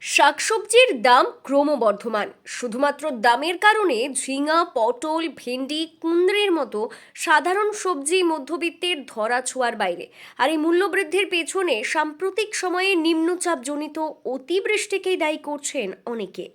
শাকসবজির দাম ক্রমবর্ধমান। শুধুমাত্র দামের কারণে ঝিঙা, পটল, ভেন্ডি কুন্দ্রের মতো সাধারণ সবজি মধ্যবিত্তের ধরা ছোঁয়ার বাইরে। আর এই মূল্যবৃদ্ধির পেছনে সাম্প্রতিক সময়ে নিম্নচাপজনিত অতিবৃষ্টিকেই দায়ী করছেন অনেকে।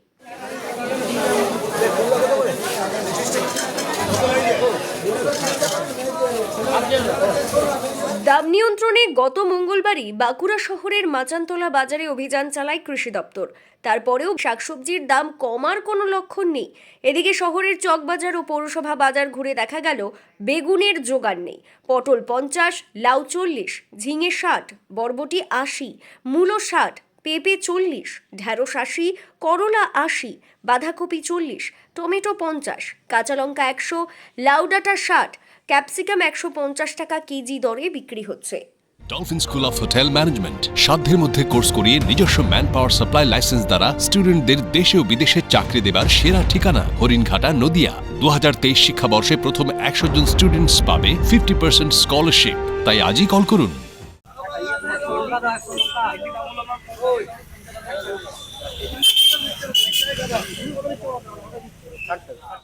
দাম নিয়ন্ত্রণে গত মঙ্গলবারই বাঁকুড়া শহরের মাচানতলা বাজারে অভিযান চালায় কৃষি দপ্তর। তারপরেও শাকসবজির দাম কমার কোনো লক্ষণ নেই। এদিকে শহরের চকবাজার ও পৌরসভা বাজার ঘুরে দেখা গেল, বেগুনের জোগান নেই। পটল পঞ্চাশ, লাউ চল্লিশ, ঝিঙে ষাট, বরবটি আশি, মূলো ষাট পেঁপে চল্লিশ, ঢ্যাঁড়স আশি, করলা আশি, বাঁধাকপি চল্লিশ, টমেটো পঞ্চাশ, কাঁচা লঙ্কা একশো, লাউ ডাঁটা ষাট, ক্যাপসিকাম একশো পঞ্চাশ টাকা কেজি দরে বিক্রি হচ্ছে। Dolphin School of Hotel Management সাধ্যের মধ্যে কোর্স করিয়ে নিজস্ব ম্যান পাওয়ার সাপ্লাই লাইসেন্স দ্বারা স্টুডেন্টদের দেশে ও বিদেশে চাকরি দেবার সেরা ঠিকানা হরিণঘাটা, নদিয়া। দু হাজার তেইশ শিক্ষাবর্ষে প্রথম একশো জন স্টুডেন্টস পাবে ফিফটি পার্সেন্ট স্কলারশিপ তাই আজই কল করুন।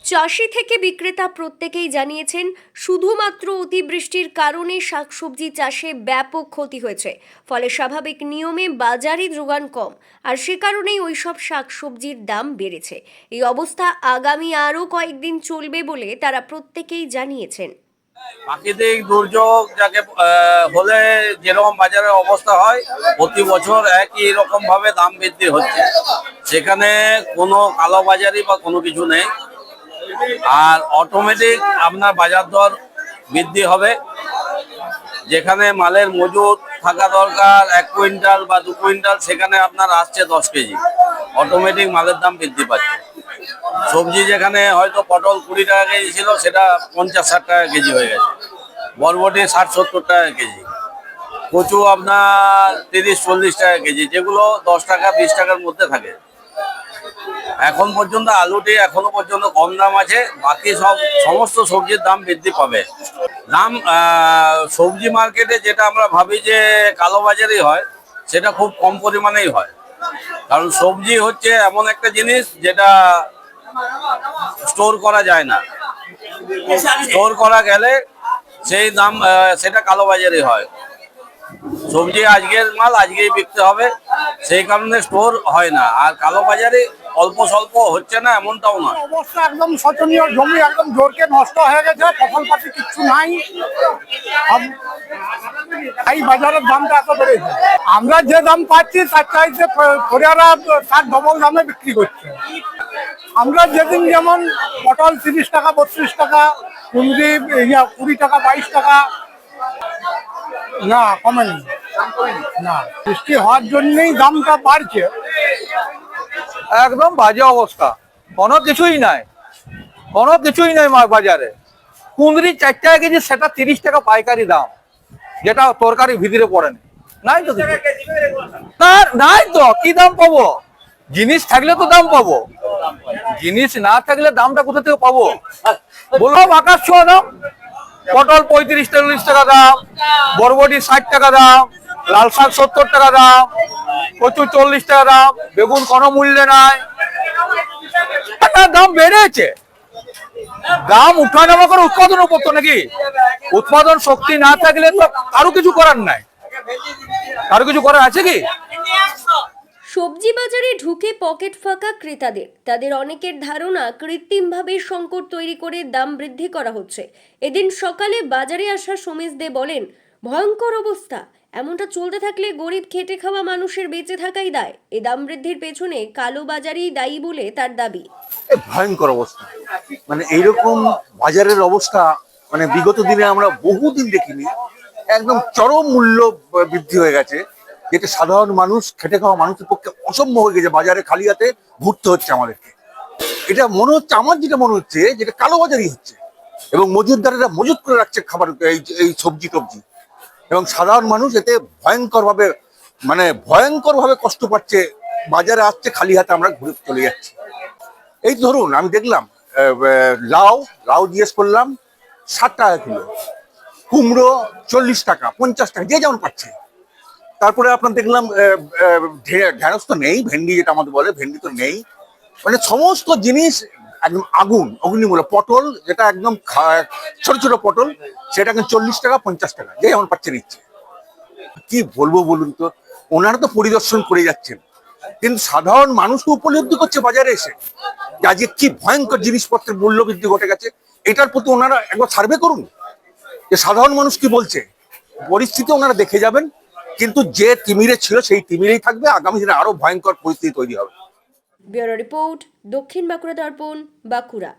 চাষি থেকে বিক্রেতা প্রত্যেকেই জানিয়েছেন, শুধুমাত্র অতিবৃষ্টির কারণে শাকসবজি চাষে ব্যাপক ক্ষতি হয়েছে। ফলে স্বাভাবিক নিয়মে বাজারে যোগান কম, আর সে কারণেই ওইসব শাকসবজির দাম বেড়েছে। এই অবস্থা আগামী আরও কয়েকদিন চলবে বলে তারা প্রত্যেকেই জানিয়েছেন। প্রাকৃতিক দুর্যোগ যাকে হলে যেরকম বাজারের অবস্থা হয়, প্রতি বছর একই রকম ভাবে দাম বৃদ্ধি হচ্ছে। সেখানে কোনো কালোবাজারি বা কোনো কিছু নেই। আর অটোমেটিক আপনার বাজার দর বৃদ্ধি হবে। যেখানে মালের মজুদ থাকা দরকার, এক কুইন্টাল বা দু কুইন্টাল, সেখানে আপনার আসছে দশ কেজি। অটোমেটিক মালের দাম বৃদ্ধি পাচ্ছে। সবজি যেখানে হয়তো পটল কুড়ি টাকা কেজি ছিল, সেটা পঞ্চাশ ষাট টাকা কেজি হয়ে গেছে। বরবটি ষাট সত্তর টাকা কেজি। কচু আপনার তিরিশ চল্লিশ টাকা কেজি, যেগুলো দশ টাকা, বিশ টাকার মধ্যে থাকে। এখন পর্যন্ত আলুটি এখনও পর্যন্ত কম দাম আছে, বাকি সব সমস্ত সবজির দাম বৃদ্ধি পাবে। দাম সবজি মার্কেটে যেটা আমরা ভাবি যে কালোবাজারি হয়, সেটা খুব কম পরিমাণেই হয়। কারণ সবজি হচ্ছে এমন একটা জিনিস যেটা স্টোর করা যায় না। স্টোর করা গেলে সেই দাম সেটা কালোবাজারি হয়। সবজি আজকের মাল আজকেই বিকতে হবে, সেই কারণে স্টোর হয় না। আর কালোবাজারে অল্প স্বল্প হচ্ছে না, এমনটাও নয়। অবস্থা একদম শোচনীয়, জমি একদম জোরকে নষ্ট হয়ে গেছে, ফসল পাতি কিচ্ছু নাই। এই বাজারের দামটা এত বেড়েছে। আমরা যে দাম পাচ্ছি, তার চাইতে তার ডবল দামে বিক্রি করছে। আমরা যেদিন যেমন পটল তিরিশ টাকা, বত্রিশ টাকা কুন্দি ইয়া, কুড়ি টাকা, বাইশ টাকা, না, কমেনি। না, বৃষ্টি হওয়ার জন্যই দামটা বাড়ছে। একদম বাজে অবস্থা। কোনো কিছুই নাই। কোনো কিছুই নাই বাজারে। কুঁদরি চার টাকা কেজি, সেটা তিরিশ টাকা পাইকারি দাম। যেটা তরকারি ভিতরে পড়ে নাই তো নাই তো। কি দাম পাবো? জিনিস থাকলে তো দাম পাবো। জিনিস না থাকলে দামটা কোথা থেকে পাবো? বললাম আকাশ ছোঁয়া দাম। পটল পঁয়ত্রিশ চল্লিশ টাকা দাম। বরবটি ষাট টাকা দাম। লাল শাক সত্তর টাকা দাম। কচু চল্লিশ টাকা দাম। বেগুন কোনো মূল্যে নাই। টাকার দাম বেড়েছে। দাম উঠা উঠানামা করে উৎপাদন করতো নাকি? উৎপাদন শক্তি না থাকলে তো কারও কিছু করার নাই। কারও কিছু করার আছে কি? সবজি বাজারে ঢুকে পকেট ফাঁকা ক্রেতাদের। তাদের অনেকের ধারণা কৃত্রিমভাবে সংকট তৈরি করে দাম বৃদ্ধি করা হচ্ছে। এদিন সকালে বাজারে আসা সমেশ দে বলেন, ভয়ঙ্কর অবস্থা। এমনটা চলতে থাকলে গরিব খেটে খাওয়া মানুষের বেঁচে থাকাই দায়। এ দাম বৃদ্ধির পেছনে কালো বাজারই দায়ী বলে তার দাবি। ভয়ঙ্কর অবস্থা। মানে এইরকম বাজারের অবস্থা মানে বিগত দিনে আমরা বহুদিন দেখিনি। একদম চরম মূল্য বৃদ্ধি হয়ে গেছে। যেটা সাধারণ মানুষ, খেটে খাওয়া মানুষের পক্ষে অসম্ভব হয়ে গেছে বাজারে, খালি হাতে ঘুরতে হচ্ছে আমাদেরকে। এটা মনে হচ্ছে, আমার যেটা মনে হচ্ছে, যেটা কালোবাজারি হচ্ছে। এবং মজুদদারেরা মজুদ করে রাখছে খাবার, এই এই সবজি টবজি। এবং সাধারণ মানুষ এতে ভয়ঙ্কর ভাবে মানে ভয়ঙ্কর ভাবে কষ্ট পাচ্ছে, বাজারে আসছে, খালি হাতে আমরা ঘুরে চলে যাচ্ছি। এই ধরুন, আমি দেখলাম লাউ লাউ জিজ্ঞেস করলাম, ষাট টাকা কিলো। কুমড়ো চল্লিশ টাকা, পঞ্চাশ টাকা, যে যেমন পাচ্ছে। তারপরে আপনার দেখলাম ঢেঁড়স তো নেই, ভেন্ডি যেটা আমাদের বলে, ভেন্ডি তো নেই। মানে সমস্ত জিনিস একদম আগুন, অগ্নিমূলক পটল, যেটা একদম ছোট ছোট পটল, সেটা কিন্তু চল্লিশ টাকা, পঞ্চাশ টাকা যে যেমন পাচ্ছে নিচ্ছে কি বলব বলুন তো, ওনারা তো পরিদর্শন করে যাচ্ছেন। কিন্তু সাধারণ মানুষকে উপলব্ধি করছে বাজারে এসে। যে আজকে কি ভয়ঙ্কর জিনিসপত্রের মূল্য বৃদ্ধি ঘটে গেছে, এটার প্রতি ওনারা একবার সার্ভে করুন। যে সাধারণ মানুষ কি বলছে, পরিস্থিতি ওনারা দেখে যাবেন। কিন্তু যে তিমিরে ছিল সেই তিমিরেই থাকবে। আগামী দিনে আরও ভয়ঙ্কর পরিস্থিতি তৈরি হবে। ব্যুরো রিপোর্ট, দক্ষিণ বাঁকুড়া দর্পণ, বাঁকুড়া।